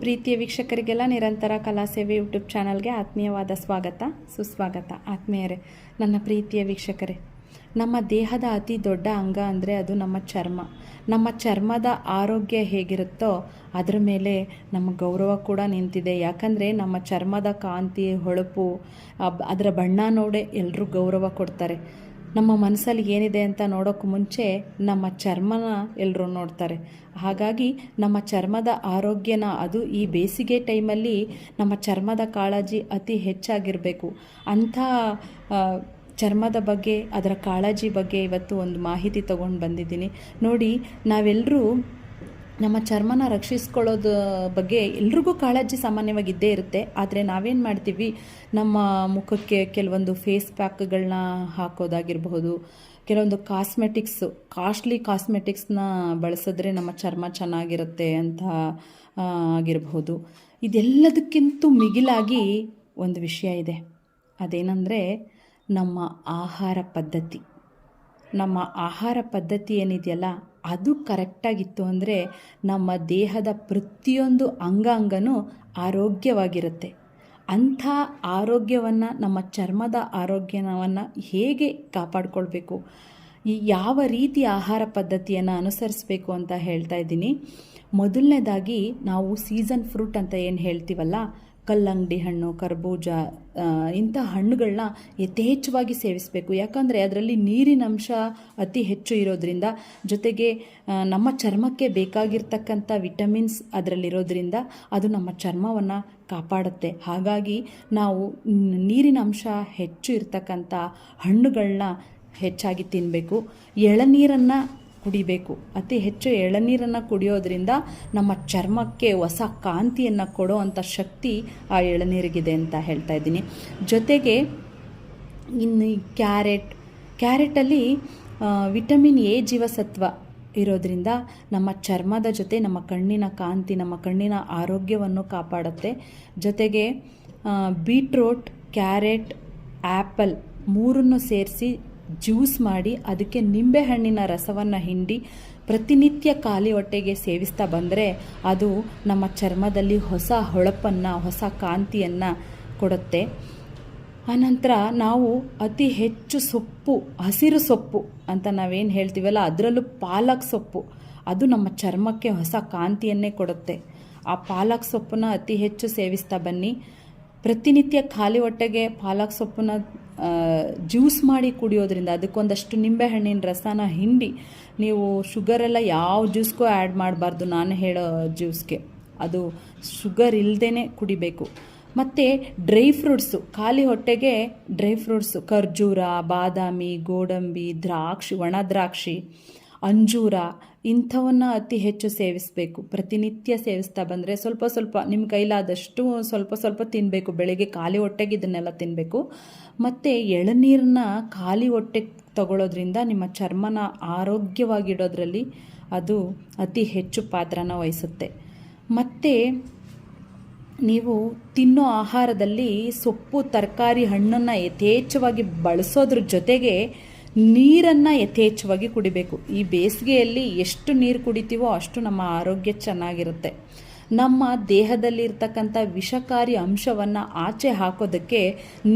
ಪ್ರೀತಿಯ ವೀಕ್ಷಕರಿಗೆಲ್ಲ ನಿರಂತರ ಕಲಾ ಸೇವೆ ಯೂಟ್ಯೂಬ್ ಚಾನಲ್ಗೆ ಆತ್ಮೀಯವಾದ ಸ್ವಾಗತ, ಸುಸ್ವಾಗತ. ಆತ್ಮೀಯರೇ, ನನ್ನ ಪ್ರೀತಿಯ ವೀಕ್ಷಕರೇ, ನಮ್ಮ ದೇಹದ ಅತಿ ದೊಡ್ಡ ಅಂಗ ಅಂದರೆ ಅದು ನಮ್ಮ ಚರ್ಮ. ನಮ್ಮ ಚರ್ಮದ ಆರೋಗ್ಯ ಹೇಗಿರುತ್ತೋ ಅದರ ಮೇಲೆ ನಮ್ಮ ಗೌರವ ಕೂಡ ನಿಂತಿದೆ. ಯಾಕಂದರೆ ನಮ್ಮ ಚರ್ಮದ ಕಾಂತಿ, ಹೊಳಪು ಅದರ ಬಣ್ಣ ನೋಡೇ ಎಲ್ಲರೂ ಗೌರವ ಕೊಡ್ತಾರೆ. ನಮ್ಮ ಮನಸ್ಸಲ್ಲಿ ಏನಿದೆ ಅಂತ ನೋಡೋಕ್ಕೆ ಮುಂಚೆ ನಮ್ಮ ಚರ್ಮನ ಎಲ್ಲರೂ ನೋಡ್ತಾರೆ. ಹಾಗಾಗಿ ನಮ್ಮ ಚರ್ಮದ ಆರೋಗ್ಯನ ಅದು ಈ ಬೇಸಿಗೆ ಟೈಮಲ್ಲಿ ನಮ್ಮ ಚರ್ಮದ ಕಾಳಜಿ ಅತಿ ಹೆಚ್ಚಾಗಿರಬೇಕು. ಅಂಥ ಚರ್ಮದ ಬಗ್ಗೆ, ಅದರ ಕಾಳಜಿ ಬಗ್ಗೆ ಇವತ್ತು ಒಂದು ಮಾಹಿತಿ ತಗೊಂಡು ಬಂದಿದ್ದೀನಿ. ನೋಡಿ ನಾವೆಲ್ಲರೂ ನಮ್ಮ ಚರ್ಮನ ರಕ್ಷಿಸ್ಕೊಳ್ಳೋದು ಬಗ್ಗೆ ಎಲ್ರಿಗೂ ಕಾಳಜಿ ಸಾಮಾನ್ಯವಾಗಿ ಇದ್ದೇ ಇರುತ್ತೆ. ಆದರೆ ನಾವೇನು ಮಾಡ್ತೀವಿ? ನಮ್ಮ ಮುಖಕ್ಕೆ ಕೆಲವೊಂದು ಫೇಸ್ ಪ್ಯಾಕ್ಗಳನ್ನ ಹಾಕೋದಾಗಿರಬಹುದು, ಕೆಲವೊಂದು ಕಾಸ್ಮೆಟಿಕ್ಸು ಕಾಸ್ಟ್ಲಿ ಕಾಸ್ಮೆಟಿಕ್ಸ್ನ ಬಳಸಿದ್ರೆ ನಮ್ಮ ಚರ್ಮ ಚೆನ್ನಾಗಿರುತ್ತೆ ಅಂತ ಆಗಿರಬಹುದು. ಇದೆಲ್ಲದಕ್ಕಿಂತ ಮಿಗಿಲಾಗಿ ಒಂದು ವಿಷಯ ಇದೆ. ಅದೇನೆಂದರೆ ನಮ್ಮ ಆಹಾರ ಪದ್ಧತಿ. ನಮ್ಮ ಆಹಾರ ಪದ್ಧತಿ ಏನಿದೆಯಲ್ಲ ಅದು ಕರೆಕ್ಟಾಗಿತ್ತು ಅಂದರೆ ನಮ್ಮ ದೇಹದ ಪ್ರತಿಯೊಂದು ಅಂಗಾಂಗನೂ ಆರೋಗ್ಯವಾಗಿರುತ್ತೆ. ಅಂಥ ಆರೋಗ್ಯವನ್ನು, ನಮ್ಮ ಚರ್ಮದ ಆರೋಗ್ಯವನ್ನು ಹೇಗೆ ಕಾಪಾಡಿಕೊಳ್ಬೇಕು? ಯಾವ ರೀತಿ ಆಹಾರ ಪದ್ಧತಿಯನ್ನು ಅನುಸರಿಸಬೇಕು ಅಂತ ಹೇಳ್ತಾ ಇದ್ದೀನಿ. ಮೊದಲನೇದಾಗಿ ನಾವು ಸೀಸನ್ ಫ್ರೂಟ್ ಅಂತ ಏನು ಹೇಳ್ತೀವಲ್ಲ ಕಲ್ಲಂಗಡಿ ಹಣ್ಣು, ಕರ್ಬೂಜ ಇಂಥ ಹಣ್ಣುಗಳನ್ನ ಯಥೇಚ್ಛವಾಗಿ ಸೇವಿಸಬೇಕು. ಯಾಕಂದರೆ ಅದರಲ್ಲಿ ನೀರಿನ ಅಂಶ ಅತಿ ಹೆಚ್ಚು ಇರೋದ್ರಿಂದ ಜೊತೆಗೆ ನಮ್ಮ ಚರ್ಮಕ್ಕೆ ಬೇಕಾಗಿರ್ತಕ್ಕಂಥ ವಿಟಮಿನ್ಸ್ ಅದರಲ್ಲಿರೋದ್ರಿಂದ ಅದು ನಮ್ಮ ಚರ್ಮವನ್ನು ಕಾಪಾಡುತ್ತೆ. ಹಾಗಾಗಿ ನಾವು ನೀರಿನ ಅಂಶ ಹೆಚ್ಚು ಇರ್ತಕ್ಕಂಥ ಹಣ್ಣುಗಳನ್ನ ಹೆಚ್ಚಾಗಿ ತಿನ್ನಬೇಕು ಎಳನೀರನ್ನು ಕುಡಿಬೇಕು. ಅತಿ ಹೆಚ್ಚು ಎಳನೀರನ್ನು ಕುಡಿಯೋದ್ರಿಂದ ನಮ್ಮ ಚರ್ಮಕ್ಕೆ ಹೊಸ ಕಾಂತಿಯನ್ನು ಕೊಡೋ ಅಂಥ ಶಕ್ತಿ ಆ ಎಳನೀರಿಗಿದೆ ಅಂತ ಹೇಳ್ತಾ ಇದ್ದೀನಿ. ಜೊತೆಗೆ ಇನ್ನು ಕ್ಯಾರೆಟ್, ಕ್ಯಾರೆಟಲ್ಲಿ ವಿಟಮಿನ್ ಎ ಜೀವಸತ್ವ ಇರೋದ್ರಿಂದ ನಮ್ಮ ಚರ್ಮದ ಜೊತೆ ನಮ್ಮ ಕಣ್ಣಿನ ಕಾಂತಿ, ನಮ್ಮ ಕಣ್ಣಿನ ಆರೋಗ್ಯವನ್ನು ಕಾಪಾಡುತ್ತೆ. ಜೊತೆಗೆ ಬೀಟ್ರೋಟ್, ಕ್ಯಾರೆಟ್ ಆ್ಯಪಲ್ ಮೂರನ್ನು ಸೇರಿಸಿ ಜ್ಯೂಸ್ ಮಾಡಿ ಅದಕ್ಕೆ ನಿಂಬೆಹಣ್ಣಿನ ರಸವನ್ನು ಹಿಂಡಿ ಪ್ರತಿನಿತ್ಯ ಖಾಲಿ ಹೊಟ್ಟೆಗೆ ಸೇವಿಸ್ತಾ ಬಂದರೆ ಅದು ನಮ್ಮ ಚರ್ಮದಲ್ಲಿ ಹೊಸ ಹೊಳಪನ್ನು, ಹೊಸ ಕಾಂತಿಯನ್ನು ಕೊಡುತ್ತೆ. ಆನಂತರ ನಾವು ಅತಿ ಹೆಚ್ಚು ಸೊಪ್ಪು, ಹಸಿರು ಸೊಪ್ಪು ಅಂತ ನಾವೇನು ಹೇಳ್ತೀವಲ್ಲ, ಅದರಲ್ಲೂ ಪಾಲಕ್ ಸೊಪ್ಪು. ಅದು ನಮ್ಮ ಚರ್ಮಕ್ಕೆ ಹೊಸ ಕಾಂತಿಯನ್ನೇ ಕೊಡುತ್ತೆ. ಆ ಪಾಲಕ್ ಸೊಪ್ಪನ್ನ ಅತಿ ಹೆಚ್ಚು ಸೇವಿಸ್ತಾ ಬನ್ನಿ. ಪ್ರತಿನಿತ್ಯ ಖಾಲಿ ಹೊಟ್ಟೆಗೆ ಪಾಲಕ್ ಸೊಪ್ಪನ್ನ ಜ್ಯೂಸ್ ಮಾಡಿ ಕುಡಿಯೋದ್ರಿಂದ ಅದಕ್ಕೊಂದಷ್ಟು ನಿಂಬೆಹಣ್ಣಿನ ರಸನ ಹಿಂಡಿ ನೀವು ಶುಗರೆಲ್ಲ ಯಾವ ಜ್ಯೂಸ್ಗೂ ಆ್ಯಡ್ ಮಾಡಬಾರ್ದು ನಾನು ಹೇಳೋ ಜ್ಯೂಸ್ಗೆ. ಅದು ಶುಗರ್ ಇಲ್ಲದೇ ಕುಡಿಬೇಕು. ಮತ್ತು ಡ್ರೈ ಫ್ರೂಟ್ಸು, ಖಾಲಿ ಹೊಟ್ಟೆಗೆ ಡ್ರೈ ಫ್ರೂಟ್ಸು, ಖರ್ಜೂರ, ಬಾದಾಮಿ, ಗೋಡಂಬಿ, ದ್ರಾಕ್ಷಿ, ಒಣ ದ್ರಾಕ್ಷಿ. ಅಂಜೂರ ಇಂಥವನ್ನು ಅತಿ ಹೆಚ್ಚು ಸೇವಿಸಬೇಕು. ಪ್ರತಿನಿತ್ಯ ಸೇವಿಸ್ತಾ ಬಂದರೆ ಸ್ವಲ್ಪ ಸ್ವಲ್ಪ ನಿಮ್ಮ ಕೈಲಾದಷ್ಟು ಸ್ವಲ್ಪ ಸ್ವಲ್ಪ ತಿನ್ನಬೇಕು ಬೆಳಿಗ್ಗೆ ಖಾಲಿ ಹೊಟ್ಟೆಗೆ ಇದನ್ನೆಲ್ಲ ತಿನ್ನಬೇಕು ಮತ್ತು ಎಳನೀರನ್ನ ಖಾಲಿ ಹೊಟ್ಟೆಗೆ ತಗೊಳ್ಳೋದ್ರಿಂದ ನಿಮ್ಮ ಚರ್ಮನ ಆರೋಗ್ಯವಾಗಿಡೋದ್ರಲ್ಲಿ ಅದು ಅತಿ ಹೆಚ್ಚು ಪಾತ್ರನ ವಹಿಸುತ್ತೆ. ಮತ್ತು ನೀವು ತಿನ್ನೋ ಆಹಾರದಲ್ಲಿ ಸೊಪ್ಪು, ತರಕಾರಿ, ಹಣ್ಣನ್ನು ಯಥೇಚ್ಛವಾಗಿ ಬಳಸೋದ್ರ ಜೊತೆಗೆ ನೀರನ್ನು ಯಥೇಚ್ಛವಾಗಿ ಕುಡಿಬೇಕು. ಈ ಬೇಸಿಗೆಯಲ್ಲಿ ಎಷ್ಟು ನೀರು ಕುಡಿತೀವೋ ಅಷ್ಟು ನಮ್ಮ ಆರೋಗ್ಯ ಚೆನ್ನಾಗಿರುತ್ತೆ. ನಮ್ಮ ದೇಹದಲ್ಲಿ ಇರ್ತಕ್ಕಂಥ ವಿಷಕಾರಿ ಅಂಶವನ್ನು ಆಚೆ ಹಾಕೋದಕ್ಕೆ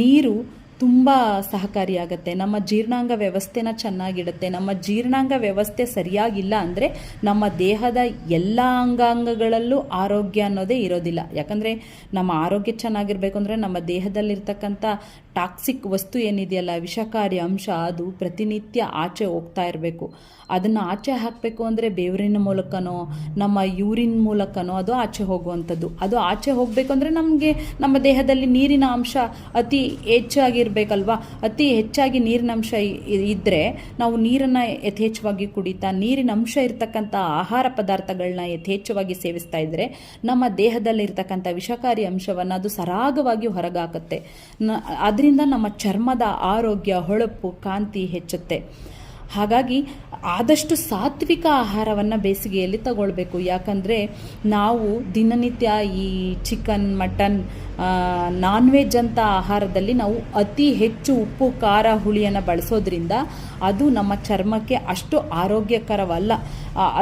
ನೀರು ತುಂಬ ಸಹಕಾರಿಯಾಗತ್ತೆ. ನಮ್ಮ ಜೀರ್ಣಾಂಗ ವ್ಯವಸ್ಥೆನ ಚೆನ್ನಾಗಿಡುತ್ತೆ. ನಮ್ಮ ಜೀರ್ಣಾಂಗ ವ್ಯವಸ್ಥೆ ಸರಿಯಾಗಿಲ್ಲ ಅಂದರೆ ನಮ್ಮ ದೇಹದ ಎಲ್ಲ ಅಂಗಾಂಗಗಳಲ್ಲೂ ಆರೋಗ್ಯ ಅನ್ನೋದೇ ಇರೋದಿಲ್ಲ. ಯಾಕಂದರೆ ನಮ್ಮ ಆರೋಗ್ಯ ಚೆನ್ನಾಗಿರಬೇಕು ಅಂದರೆ ನಮ್ಮ ದೇಹದಲ್ಲಿರ್ತಕ್ಕಂಥ ಟಾಕ್ಸಿಕ್ ವಸ್ತು ಏನಿದೆಯಲ್ಲ, ವಿಷಕಾರಿ ಅಂಶ, ಅದು ಪ್ರತಿನಿತ್ಯ ಆಚೆ ಹೋಗ್ತಾ ಇರಬೇಕು. ಅದನ್ನು ಆಚೆ ಹಾಕಬೇಕು ಅಂದರೆ ಬೇವರಿನ ಮೂಲಕನೋ, ನಮ್ಮ ಯೂರಿನ್ ಮೂಲಕನೋ, ಅದು ಆಚೆ ಹೋಗುವಂಥದ್ದು. ಅದು ಆಚೆ ಹೋಗಬೇಕು ಅಂದರೆ ನಮಗೆ, ನಮ್ಮ ದೇಹದಲ್ಲಿ ನೀರಿನ ಅಂಶ ಅತಿ ಹೆಚ್ಚಾಗಿರ್ಬೇಕಲ್ವಾ? ಅತಿ ಹೆಚ್ಚಾಗಿ ನೀರಿನ ಅಂಶ ಇದ್ದರೆ ನಾವು ನೀರನ್ನು ಯಥೇಚ್ಛವಾಗಿ ಕುಡಿತಾ, ನೀರಿನ ಅಂಶ ಇರತಕ್ಕಂಥ ಆಹಾರ ಪದಾರ್ಥಗಳನ್ನ ಯಥೇಚ್ಛವಾಗಿ ಸೇವಿಸ್ತಾ ಇದ್ದರೆ ನಮ್ಮ ದೇಹದಲ್ಲಿರ್ತಕ್ಕಂಥ ವಿಷಕಾರಿ ಅಂಶವನ್ನು ಅದು ಸರಾಗವಾಗಿ ಹೊರಗಾಕುತ್ತೆ. ನ ಅದರಿಂದ ನಮ್ಮ ಚರ್ಮದ ಆರೋಗ್ಯ, ಹೊಳಪು, ಕಾಂತಿ ಹೆಚ್ಚುತ್ತೆ. ಹಾಗಾಗಿ ಆದಷ್ಟು ಸಾತ್ವಿಕ ಆಹಾರವನ್ನು ಬೇಸಿಗೆಯಲ್ಲಿ ತಗೊಳ್ಬೇಕು. ಯಾಕಂದರೆ ನಾವು ದಿನನಿತ್ಯ ಈ ಚಿಕನ್ ಮಟನ್ ನಾನ್ ವೆಜ್ ಅಂತ ಆಹಾರದಲ್ಲಿ ನಾವು ಅತಿ ಹೆಚ್ಚು ಉಪ್ಪು, ಖಾರ, ಹುಳಿಯನ್ನು ಬಳಸೋದ್ರಿಂದ ಅದು ನಮ್ಮ ಚರ್ಮಕ್ಕೆ ಅಷ್ಟು ಆರೋಗ್ಯಕರವಲ್ಲ.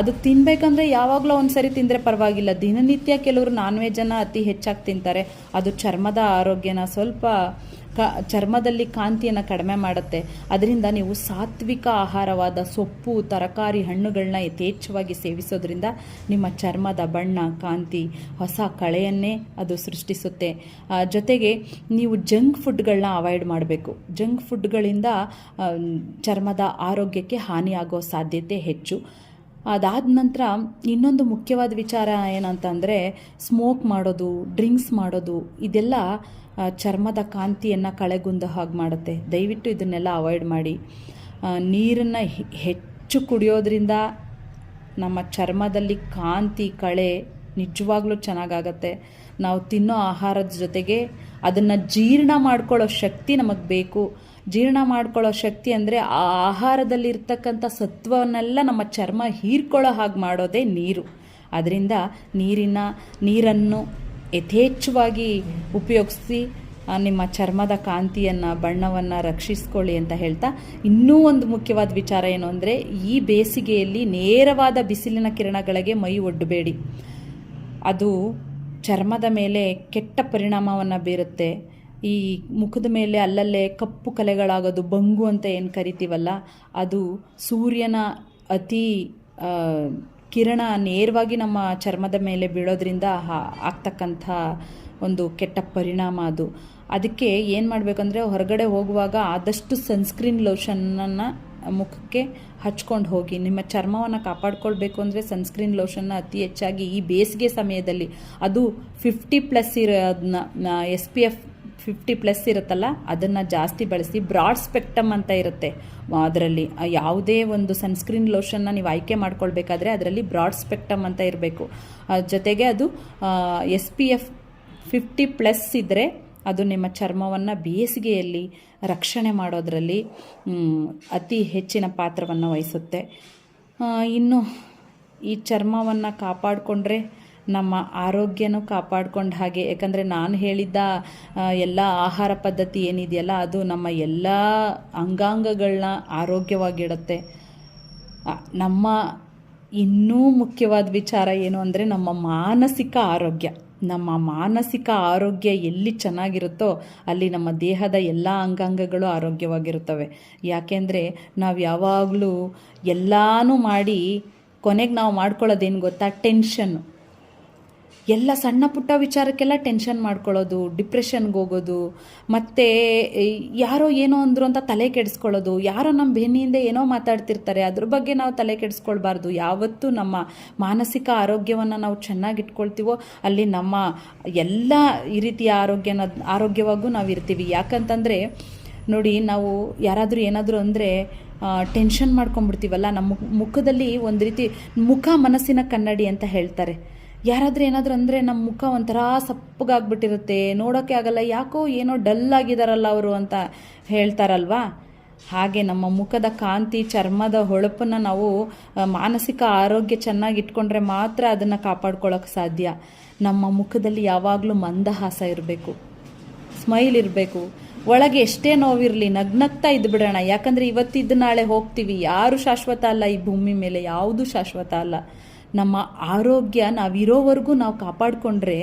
ಅದು ತಿನ್ನಬೇಕಂದ್ರೆ ಯಾವಾಗಲೂ ಒಂದು ಸರಿ ತಿಂದರೆ ಪರವಾಗಿಲ್ಲ. ದಿನನಿತ್ಯ ಕೆಲವರು ನಾನ್ ವೆಜ್ಜನ್ನು ಅತಿ ಹೆಚ್ಚಾಗಿ ತಿಂತಾರೆ. ಅದು ಚರ್ಮದ ಆರೋಗ್ಯನ ಸ್ವಲ್ಪ ಕ, ಚರ್ಮದಲ್ಲಿ ಕಾಂತಿಯನ್ನು ಕಡಿಮೆ ಮಾಡುತ್ತೆ. ಅದರಿಂದ ನೀವು ಸಾತ್ವಿಕ ಆಹಾರವಾದ ಸೊಪ್ಪು, ತರಕಾರಿ ಹಣ್ಣುಗಳನ್ನ ಯಥೇಚ್ಛವಾಗಿ ಸೇವಿಸೋದ್ರಿಂದ ನಿಮ್ಮ ಚರ್ಮದ ಬಣ್ಣ, ಕಾಂತಿ, ಹೊಸ ಕಳೆಯನ್ನೇ ಅದು ಸೃಷ್ಟಿಸುತ್ತೆ. ಜೊತೆಗೆ ನೀವು ಜಂಕ್ ಫುಡ್ಗಳನ್ನ ಅವಾಯ್ಡ್ ಮಾಡಬೇಕು. ಜಂಕ್ ಫುಡ್ಗಳಿಂದ ಚರ್ಮದ ಆರೋಗ್ಯಕ್ಕೆ ಹಾನಿಯಾಗೋ ಸಾಧ್ಯತೆ ಹೆಚ್ಚು. ಅದಾದ ನಂತರ ಇನ್ನೊಂದು ಮುಖ್ಯವಾದ ವಿಚಾರ ಏನಂತಂದರೆ ಸ್ಮೋಕ್ ಮಾಡೋದು ಡ್ರಿಂಕ್ಸ್ ಮಾಡೋದು, ಇದೆಲ್ಲ ಚರ್ಮದ ಕಾಂತಿಯನ್ನು ಕಳೆಗುಂದ ಹಾಗೆ ಮಾಡುತ್ತೆ. ದಯವಿಟ್ಟು ಇದನ್ನೆಲ್ಲ ಅವಾಯ್ಡ್ ಮಾಡಿ. ನೀರನ್ನು ಹೆಚ್ಚು ಕುಡಿಯೋದ್ರಿಂದ ನಮ್ಮ ಚರ್ಮದಲ್ಲಿ ಕಾಂತಿ, ಕಳೆ ನಿಜವಾಗ್ಲೂ ಚೆನ್ನಾಗಾಗತ್ತೆ. ನಾವು ತಿನ್ನೋ ಆಹಾರದ ಜೊತೆಗೆ ಅದನ್ನು ಜೀರ್ಣ ಮಾಡ್ಕೊಳ್ಳೋ ಶಕ್ತಿ ನಮಗೆ ಬೇಕು. ಜೀರ್ಣ ಮಾಡ್ಕೊಳ್ಳೋ ಶಕ್ತಿ ಅಂದರೆ ಆ ಆಹಾರದಲ್ಲಿರ್ತಕ್ಕಂಥ ಸತ್ವವನ್ನೆಲ್ಲ ನಮ್ಮ ಚರ್ಮ ಹೀರ್ಕೊಳ್ಳೋ ಹಾಗೆ ಮಾಡೋದೇ ನೀರು. ಅದರಿಂದ ನೀರಿನ, ನೀರನ್ನು ಯಥೇಚ್ಛವಾಗಿ ಉಪಯೋಗಿಸಿ ನಿಮ್ಮ ಚರ್ಮದ ಕಾಂತಿಯನ್ನು, ಬಣ್ಣವನ್ನು ರಕ್ಷಿಸ್ಕೊಳ್ಳಿ ಅಂತ ಹೇಳ್ತಾ, ಇನ್ನೂ ಒಂದು ಮುಖ್ಯವಾದ ವಿಚಾರ ಏನು ಅಂದರೆ, ಈ ಬೇಸಿಗೆಯಲ್ಲಿ ನೇರವಾದ ಬಿಸಿಲಿನ ಕಿರಣಗಳಿಗೆ ಮೈ ಒಡ್ಡಬೇಡಿ ಅದು ಚರ್ಮದ ಮೇಲೆ ಕೆಟ್ಟ ಪರಿಣಾಮವನ್ನು ಬೀರುತ್ತೆ. ಈ ಮುಖದ ಮೇಲೆ ಅಲ್ಲಲ್ಲೇ ಕಪ್ಪು ಕಲೆಗಳಾಗೋದು, ಬಂಗು ಅಂತ ಏನು ಕರಿತೀವಲ್ಲ, ಅದು ಸೂರ್ಯನ ಅತಿ ಕಿರಣ ನೇರವಾಗಿ ನಮ್ಮ ಚರ್ಮದ ಮೇಲೆ ಬೀಳೋದ್ರಿಂದ ಆಗ್ತಕ್ಕಂಥ ಒಂದು ಕೆಟ್ಟ ಪರಿಣಾಮ ಅದು. ಅದಕ್ಕೆ ಏನು ಮಾಡಬೇಕಂದ್ರೆ ಹೊರಗಡೆ ಹೋಗುವಾಗ ಆದಷ್ಟು ಸನ್ಸ್ಕ್ರೀನ್ ಲೋಷನನ್ನು ಮುಖಕ್ಕೆ ಹಚ್ಕೊಂಡು ಹೋಗಿ. ನಿಮ್ಮ ಚರ್ಮವನ್ನು ಕಾಪಾಡ್ಕೊಳ್ಬೇಕು ಅಂದರೆ ಸನ್ಸ್ಕ್ರೀನ್ ಲೋಷನ್ನ ಅತಿ ಹೆಚ್ಚಾಗಿ ಈ ಬೇಸಿಗೆ ಸಮಯದಲ್ಲಿ, ಅದು ಫಿಫ್ಟಿ ಪ್ಲಸ್ ಇರೋದನ್ನ S P F fifty plus ಇರುತ್ತಲ್ಲ, ಅದನ್ನು ಜಾಸ್ತಿ ಬಳಸಿ ಬ್ರಾಡ್ ಸ್ಪೆಕ್ಟಮ್ ಅಂತ ಇರುತ್ತೆ. ಅದರಲ್ಲಿ ಯಾವುದೇ ಒಂದು ಸನ್ಸ್ಕ್ರೀನ್ ಲೋಷನ್ನ ನೀವು ಆಯ್ಕೆ ಮಾಡ್ಕೊಳ್ಬೇಕಾದ್ರೆ ಅದರಲ್ಲಿ ಬ್ರಾಡ್ ಸ್ಪೆಕ್ಟಮ್ ಅಂತ ಇರಬೇಕು. ಜೊತೆಗೆ ಅದು S P F fifty plus ಇದ್ದರೆ ಅದು ನಿಮ್ಮ ಚರ್ಮವನ್ನು ಬೇಸಿಗೆಯಲ್ಲಿ ರಕ್ಷಣೆ ಮಾಡೋದರಲ್ಲಿ ಅತಿ ಹೆಚ್ಚಿನ ಪಾತ್ರವನ್ನು ವಹಿಸುತ್ತೆ. ಇನ್ನು ಈ ಚರ್ಮವನ್ನು ಕಾಪಾಡಿಕೊಂಡ್ರೆ ನಮ್ಮ ಆರೋಗ್ಯನೂ ಕಾಪಾಡ್ಕೊಂಡ ಹಾಗೆ. ಯಾಕಂದರೆ ನಾನು ಹೇಳಿದ್ದ ಎಲ್ಲ ಆಹಾರ ಪದ್ಧತಿ ಏನಿದೆಯಲ್ಲ, ಅದು ನಮ್ಮ ಎಲ್ಲ ಅಂಗಾಂಗಗಳನ್ನ ಆರೋಗ್ಯವಾಗಿಡುತ್ತೆ. ನಮ್ಮ ಇನ್ನೂ ಮುಖ್ಯವಾದ ವಿಚಾರ ಏನು ಅಂದರೆ ನಮ್ಮ ಮಾನಸಿಕ ಆರೋಗ್ಯ. ನಮ್ಮ ಮಾನಸಿಕ ಆರೋಗ್ಯ ಎಲ್ಲಿ ಚೆನ್ನಾಗಿರುತ್ತೋ ಅಲ್ಲಿ ನಮ್ಮ ದೇಹದ ಎಲ್ಲ ಅಂಗಾಂಗಗಳು ಆರೋಗ್ಯವಾಗಿರುತ್ತವೆ. ಯಾಕೆಂದರೆ ನಾವು ಯಾವಾಗಲೂ ಎಲ್ಲಾನು ಮಾಡಿ ಕೊನೆಗೆ ನಾವು ಮಾಡ್ಕೊಳ್ಳೋದೇನು ಗೊತ್ತಾ? ಟೆನ್ಷನ್ನು ಎಲ್ಲ ಸಣ್ಣ ಪುಟ್ಟ ವಿಚಾರಕ್ಕೆಲ್ಲ ಟೆನ್ಷನ್ ಮಾಡ್ಕೊಳ್ಳೋದು ಡಿಪ್ರೆಷನ್ಗೆ ಹೋಗೋದು, ಮತ್ತು ಯಾರೋ ಏನೋ ಅಂದರು ಅಂತ ತಲೆ ಕೆಡಿಸ್ಕೊಳ್ಳೋದು, ಯಾರೋ ನಮ್ಮ ಬೆನ್ನಿಂದ ಏನೋ ಮಾತಾಡ್ತಿರ್ತಾರೆ, ಅದ್ರ ಬಗ್ಗೆ ನಾವು ತಲೆ ಕೆಡಿಸ್ಕೊಳ್ಬಾರ್ದು. ಯಾವತ್ತೂ ನಮ್ಮ ಮಾನಸಿಕ ಆರೋಗ್ಯವನ್ನು ನಾವು ಚೆನ್ನಾಗಿ ಇಟ್ಕೊಳ್ತೀವೋ, ಅಲ್ಲಿ ನಮ್ಮ ಎಲ್ಲ ಈ ರೀತಿಯ ಆರೋಗ್ಯನ, ಆರೋಗ್ಯವಾಗೂ ನಾವು ಇರ್ತೀವಿ. ಯಾಕಂತಂದರೆ, ನೋಡಿ ನಾವು ಯಾರಾದರೂ ಏನಾದರೂ ಅಂದರೆ ಟೆನ್ಷನ್ ಮಾಡ್ಕೊಂಡ್ಬಿಡ್ತೀವಲ್ಲ, ನಮ್ಮ ಮುಖದಲ್ಲಿ ಒಂದು ರೀತಿ ಮುಖ, ಮನಸ್ಸಿನ ಕನ್ನಡಿ ಅಂತ ಹೇಳ್ತಾರೆ. ಯಾರಾದರೂ ಏನಾದರೂ ಅಂದರೆ ನಮ್ಮ ಮುಖ ಒಂಥರ ಸಪ್ಪಗಾಗ್ಬಿಟ್ಟಿರುತ್ತೆ ನೋಡೋಕ್ಕೆ ಆಗಲ್ಲ, ಯಾಕೋ ಏನೋ ಡಲ್ ಆಗಿದಾರಲ್ಲ ಅವರು ಅಂತ ಹೇಳ್ತಾರಲ್ವಾ? ಹಾಗೆ ನಮ್ಮ ಮುಖದ ಕಾಂತಿ, ಚರ್ಮದ ಹೊಳಪನ್ನು ನಾವು ಮಾನಸಿಕ ಆರೋಗ್ಯ ಚೆನ್ನಾಗಿ ಇಟ್ಕೊಂಡ್ರೆ ಮಾತ್ರ ಅದನ್ನು ಕಾಪಾಡ್ಕೊಳ್ಳೋಕೆ ಸಾಧ್ಯ. ನಮ್ಮ ಮುಖದಲ್ಲಿ ಯಾವಾಗಲೂ ಮಂದಹಾಸ ಇರಬೇಕು, ಸ್ಮೈಲ್ ಇರಬೇಕು. ಒಳಗೆ ಎಷ್ಟೇ ನೋವಿರಲಿ, ನಗ್ನಗ್ತಾ ಇದ್ದು ಬಿಡೋಣ. ಯಾಕಂದರೆ ಇವತ್ತಿದ್ದು ನಾಳೆ ಹೋಗ್ತೀವಿ. ಯಾರು ಶಾಶ್ವತ ಅಲ್ಲ ಈ ಭೂಮಿ ಮೇಲೆ, ಯಾವುದೂ ಶಾಶ್ವತ ಅಲ್ಲ. ನಮ್ಮ ಆರೋಗ್ಯ ನಾವಿರೋವರೆಗೂ ನಾವು ಕಾಪಾಡಿಕೊಂಡ್ರೆ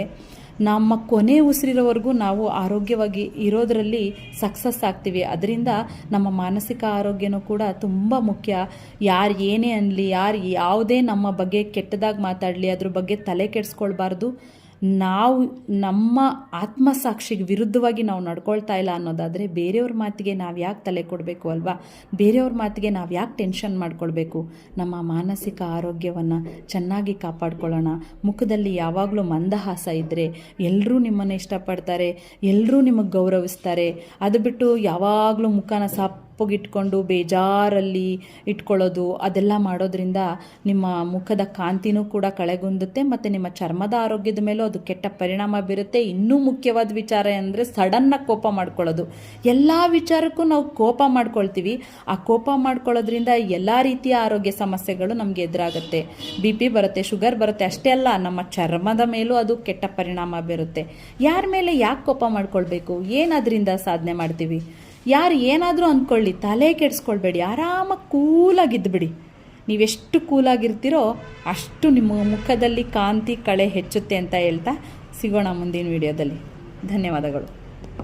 ನಮ್ಮ ಕೊನೆ ಉಸಿರಿರೋವರೆಗೂ ನಾವು ಆರೋಗ್ಯವಾಗಿ ಇರೋದರಲ್ಲಿ ಸಕ್ಸಸ್ ಆಗ್ತೀವಿ. ಅದರಿಂದ ನಮ್ಮ ಮಾನಸಿಕ ಆರೋಗ್ಯನೂ ಕೂಡ ತುಂಬ ಮುಖ್ಯ. ಯಾರು ಏನೇ ಅನ್ನಲಿ ಯಾರು ಯಾವುದೇ ನಮ್ಮ ಬಗ್ಗೆ ಕೆಟ್ಟದಾಗಿ ಮಾತಾಡಲಿ, ಅದ್ರ ಬಗ್ಗೆ ತಲೆ ಕೆಡಿಸ್ಕೊಳ್ಬಾರ್ದು. ನಾವು ನಮ್ಮ ಆತ್ಮಸಾಕ್ಷಿಗೆ ವಿರುದ್ಧವಾಗಿ ನಾವು ನಡ್ಕೊಳ್ತಾ ಇಲ್ಲ ಅನ್ನೋದಾದರೆ ಬೇರೆಯವ್ರ ಮಾತಿಗೆ ನಾವು ಯಾಕೆ ತಲೆ ಕೊಡಬೇಕು ಅಲ್ವಾ? ಬೇರೆಯವ್ರ ಮಾತಿಗೆ ನಾವು ಯಾಕೆ ಟೆನ್ಷನ್ ಮಾಡ್ಕೊಳ್ಬೇಕು? ನಮ್ಮ ಮಾನಸಿಕ ಆರೋಗ್ಯವನ್ನು ಚೆನ್ನಾಗಿ ಕಾಪಾಡ್ಕೊಳ್ಳೋಣ. ಮುಖದಲ್ಲಿ ಯಾವಾಗಲೂ ಮಂದಹಾಸ ಇದ್ದರೆ ಎಲ್ಲರೂ ನಿಮ್ಮನ್ನು ಇಷ್ಟಪಡ್ತಾರೆ ಎಲ್ಲರೂ ನಿಮಗೆ ಗೌರವಿಸ್ತಾರೆ. ಅದು ಬಿಟ್ಟು ಯಾವಾಗಲೂ ಮುಖನ ಸಪ್ ಕಪ್ಪಗಿಟ್ಕೊಂಡು ಬೇಜಾರಲ್ಲಿ ಇಟ್ಕೊಳ್ಳೋದು, ಅದೆಲ್ಲ ಮಾಡೋದ್ರಿಂದ ನಿಮ್ಮ ಮುಖದ ಕಾಂತಿನೂ ಕೂಡ ಕಳೆಗುಂದುತ್ತೆ ಮತ್ತು ನಿಮ್ಮ ಚರ್ಮದ ಆರೋಗ್ಯದ ಮೇಲೂ ಅದು ಕೆಟ್ಟ ಪರಿಣಾಮ ಬೀರುತ್ತೆ. ಇನ್ನೂ ಮುಖ್ಯವಾದ ವಿಚಾರ ಅಂದರೆ ಸಡನ್ನಾಗಿ ಕೋಪ ಮಾಡ್ಕೊಳ್ಳೋದು. ಎಲ್ಲ ವಿಚಾರಕ್ಕೂ ನಾವು ಕೋಪ ಮಾಡ್ಕೊಳ್ತೀವಿ. ಆ ಕೋಪ ಮಾಡ್ಕೊಳ್ಳೋದ್ರಿಂದ ಎಲ್ಲ ರೀತಿಯ ಆರೋಗ್ಯ ಸಮಸ್ಯೆಗಳು ನಮಗೆ ಎದುರಾಗುತ್ತೆ. ಬಿ ಪಿ ಬರುತ್ತೆ, ಶುಗರ್ ಬರುತ್ತೆ, ಅಷ್ಟೇ ಅಲ್ಲ, ನಮ್ಮ ಚರ್ಮದ ಮೇಲೂ ಅದು ಕೆಟ್ಟ ಪರಿಣಾಮ ಬೀರುತ್ತೆ. ಯಾರ ಮೇಲೆ ಯಾಕೆ ಕೋಪ ಮಾಡ್ಕೊಳ್ಬೇಕು? ಏನದರಿಂದ ಸಾಧನೆ ಮಾಡ್ತೀವಿ? ಯಾರು ಏನಾದರೂ ಅಂದ್ಕೊಳ್ಳಿ ತಲೆ ಕೆಡಿಸ್ಕೊಳ್ಬೇಡಿ, ಆರಾಮಾಗಿ ಕೂಲಾಗಿದ್ದುಬಿಡಿ ನೀವೆಷ್ಟು ಕೂಲಾಗಿರ್ತೀರೋ ಅಷ್ಟು ನಿಮ್ಮ ಮುಖದಲ್ಲಿ ಕಾಂತಿ ಕಳೆ ಹೆಚ್ಚುತ್ತೆ ಅಂತ ಹೇಳ್ತಾ ಸಿಗೋಣ ಮುಂದಿನ ವಿಡಿಯೋದಲ್ಲಿ. ಧನ್ಯವಾದಗಳು.